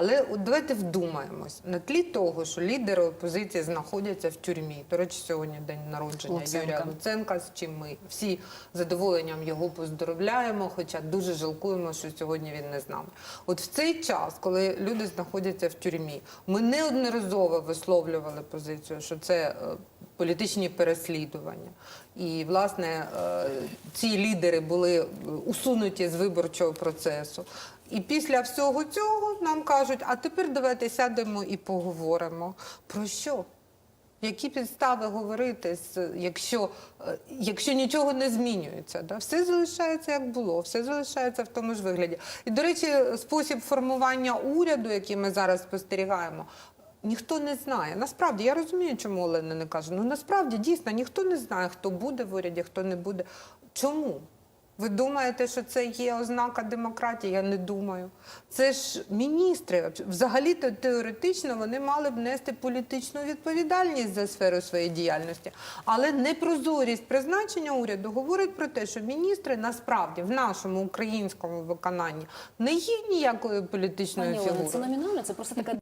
Але от давайте вдумаємось на тлі того, що лідери опозиції знаходяться в тюрмі. До речі, сьогодні день народження Луценка. Юрія Луценка, з чим ми всі задоволенням його поздоровляємо, хоча дуже жалкуємо, що сьогодні він не з нами. От в цей час, коли люди знаходяться в тюрмі, ми неодноразово висловлювали позицію, що це е, політичні переслідування. І, власне, е, ці лідери були усунуті з виборчого процесу. І після всього цього нам кажуть, а тепер давайте сядемо і поговоримо. Про що? Які підстави говорити, якщо, е, якщо нічого не змінюється? Да? Все залишається як було, все залишається в тому ж вигляді. І, до речі, спосіб формування уряду, який ми зараз спостерігаємо, ніхто не знає. Насправді, я розумію, чому Олена не каже. Ну насправді дійсно ніхто не знає, хто буде в уряді, хто не буде. Чому? Ви думаєте, що це є ознака демократії? Я не думаю. Це ж міністри. Взагалі-то теоретично вони мали б нести політичну відповідальність за сферу своєї діяльності. Але непрозорість призначення уряду говорить про те, що міністри насправді в нашому українському виконанні не є ніякою політичною Пані фігурою. це номінально, це просто така